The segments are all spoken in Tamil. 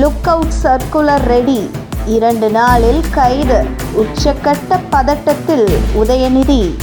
லுக் அவுட் சர்க்குலர் ரெடி இரண்டு நாளில் கைது. உச்சக்கட்ட பதட்டத்தில் உதயநிதி.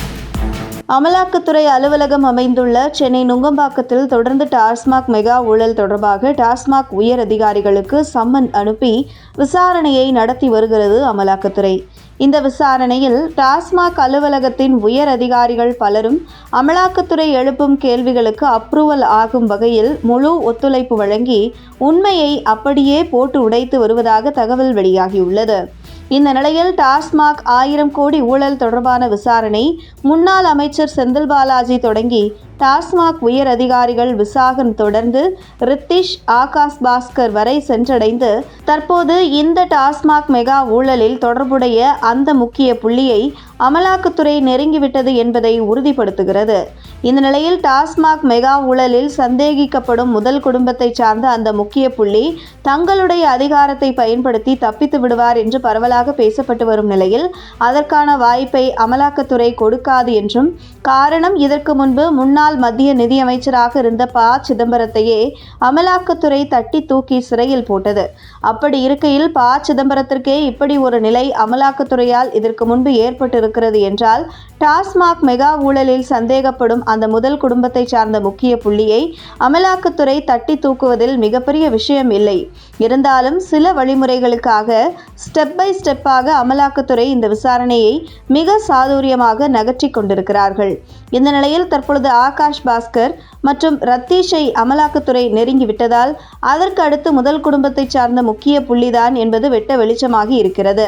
அமலாக்கத்துறை அலுவலகம் அமைந்துள்ள சென்னை நுங்கம்பாக்கத்தில் தொடர்ந்து டாஸ்மாக் மெகா ஊழல் தொடர்பாக டாஸ்மாக் உயர் அதிகாரிகளுக்கு சம்மன் அனுப்பி விசாரணையை நடத்தி வருகிறது அமலாக்கத்துறை. இந்த விசாரணையில் டாஸ்மாக் அலுவலகத்தின் உயர் அதிகாரிகள் பலரும் அமலாக்கத்துறை எழுப்பும் கேள்விகளுக்கு அப்ரூவல் ஆகும் வகையில் முழு ஒத்துழைப்பு வழங்கி உண்மையை அப்படியே போட்டு உடைத்து வருவதாக தகவல் வெளியாகியுள்ளது. இந்த நிலையில் டாஸ்மாக் ஆயிரம் கோடி ஊழல் தொடர்பான விசாரணை முன்னாள் அமைச்சர் செந்தில் பாலாஜி தொடங்கி டாஸ்மாக் உயர் அதிகாரிகள் விசாகன் தொடர்ந்து ரித்திஷ் ஆகாஷ் பாஸ்கர் வரை சென்றடைந்து தற்போது இந்த டாஸ்மாக் மெகா ஊழலில் தொடர்புடைய அந்த முக்கிய புள்ளியை அமலாக்கத்துறை நெருங்கிவிட்டது என்பதை உறுதிப்படுத்துகிறது. இந்த நிலையில் டாஸ்மாக் மெகா ஊழலில் சந்தேகிக்கப்படும் முதல் குடும்பத்தை சார்ந்த அந்த முக்கிய புள்ளி தங்களுடைய அதிகாரத்தை பயன்படுத்தி தப்பித்து விடுவார் என்று பரவலாக பேசப்பட்டு வரும் நிலையில் அதற்கான வாய்ப்பை அமலாக்கத்துறை கொடுக்காது என்றும் காரணம் இதற்கு முன்பு முன்னாள் மத்திய நிதியமைச்சராக இருந்த ப. சிதம்பரத்தையே அமலாக்கத்துறை தட்டி தூக்கி சிறையில் போட்டது. அப்படி இருக்கையில் ப. சிதம்பரத்திற்கே இப்படி ஒரு நிலை அமலாக்கத்துறையால் இதற்கு முன்பு ஏற்பட்டிருக்கிறது என்றால் டாஸ்மாக் மெகா ஊழலில் சந்தேகப்படும் அந்த முதல் குடும்பத்தை சார்ந்த முக்கிய புள்ளியை அமலாக்கத்துறை தட்டி தூக்குவதில் மிகப்பெரிய விஷயம் இல்லை. இருந்தாலும் சில வழிமுறைகளுக்காக ஸ்டெப் பை ஸ்டெப்பாக அமலாக்கத்துறை இந்த விசாரணையை மிக சாதுரியமாக நகர்த்தி கொண்டிருக்கிறார்கள். இந்த நிலையில் தற்பொழுது ஆகாஷ் பாஸ்கர் மற்றும் ரத்தீஷை அமலாக்கத்துறை நெருங்கிவிட்டதால் அதற்கு அடுத்து முதல் குடும்பத்தை சார்ந்த முக்கிய புள்ளிதான் என்பது வெட்ட வெளிச்சமாகி இருக்கிறது.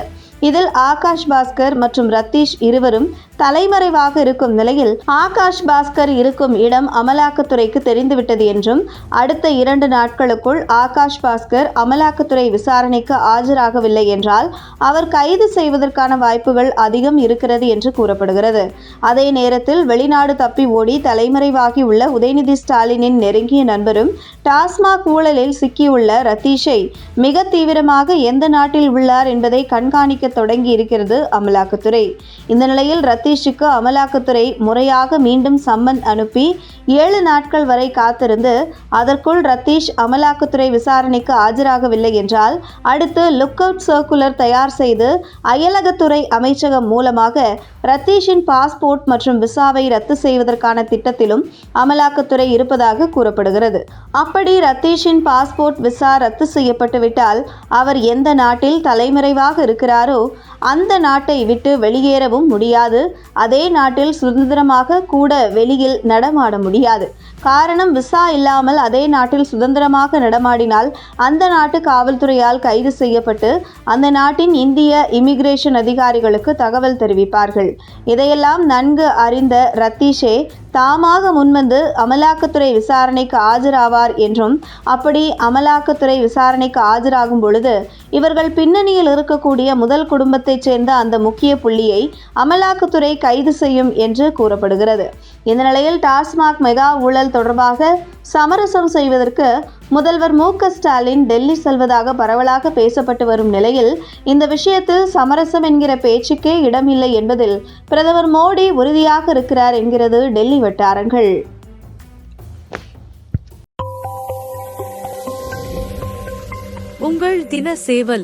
இதில் ஆகாஷ் பாஸ்கர் மற்றும் ரத்தீஷ் இருவரும் தலைமறைவாக இருக்கும் நிலையில் ஆகாஷ் பாஸ்கர் இருக்கும் இடம் அமலாக்கத்துறைக்கு தெரிந்துவிட்டது என்றும் அடுத்த இரண்டு நாட்களுக்குள் ஆகாஷ் பாஸ்கர் அமலாக்கத்துறை விசாரணைக்கு ஆஜராகவில்லை என்றால் அவர் கைது செய்வதற்கான வாய்ப்புகள் அதிகம் இருக்கிறது என்று கூறப்படுகிறது. அதே நேரத்தில் வெளிநாடு தப்பி ஓடி தலைமறைவாகி உள்ள உதயநிதி ஸ்டாலினின் நெருங்கிய நண்பரும் டாஸ்மாக் ஊழலில் சிக்கியுள்ள ரத்தீஷை மிக தீவிரமாக எந்த நாட்டில் உள்ளார் என்பதை கண்காணிக்க தொடங்கி இருக்கிறது அமலாக்கத்துறை. இந்த நிலையில் ரத்தீஷ் சதீஷுக்கு அமலாக்கத்துறை முறையாக மீண்டும் சம்மன் அனுப்பி ஏழு நாட்கள் வரை காத்திருந்து அதற்குள் ரத்தீஷ் அமலாக்கத்துறை விசாரணைக்கு ஆஜராகவில்லை என்றால் அடுத்து லுக் அவுட் சர்க்குலர் தயார் செய்து அயலகத்துறை அமைச்சகம் மூலமாக ரத்தீஷின் பாஸ்போர்ட் மற்றும் விசாவை ரத்து செய்வதற்கான திட்டத்திலும் அமலாக்கத்துறை இருப்பதாக கூறப்படுகிறது. அப்படி ரத்தீஷின் பாஸ்போர்ட் விசா ரத்து செய்யப்பட்டுவிட்டால் அவர் எந்த நாட்டில் தலைமறைவாக இருக்கிறாரோ அந்த நாட்டை விட்டு வெளியேறவும் முடியாது. அதே நாட்டில் சுதந்திரமாக கூட வெளியில் நடமாட முடியாது. காரணம் விசா இல்லாமல் அதே நாட்டில் சுதந்திரமாக நடமாடினால் அந்த நாட்டு காவல்துறையால் கைது செய்யப்பட்டு அந்த நாட்டின் இந்திய இமிகிரேஷன் அதிகாரிகளுக்கு தகவல் தெரிவிப்பார்கள். இதையெல்லாம் நன்கு அறிந்த ரத்தீஷே தாமாக முன்வந்து அமலாக்கத்துறை விசாரணைக்கு ஆஜராவார் என்றும் அப்படி அமலாக்கத்துறை விசாரணைக்கு ஆஜராகும் பொழுது இவர்கள் பின்னணியில் இருக்கக்கூடிய முதல் குடும்பத்தைச் சேர்ந்த அந்த முக்கிய புள்ளியை அமலாக்கத்துறை கைது செய்யும் என்று கூறப்படுகிறது. இந்த நிலையில் டாஸ்மாக் மெகா ஊழல் தொடர்பாக சமரசம் செய்வதற்கு முதல்வர் மு ஸ்டாலின் டெல்லி செல்வதாக பரவலாக பேசப்பட்டு வரும் நிலையில் இந்த விஷயத்தில் சமரசம் என்கிற பேச்சுக்கே இடமில்லை என்பதில் பிரதமர் மோடி உறுதியாக இருக்கிறார் என்கிறது டெல்லி வட்டாரங்கள். உங்கள் தின சேவல்.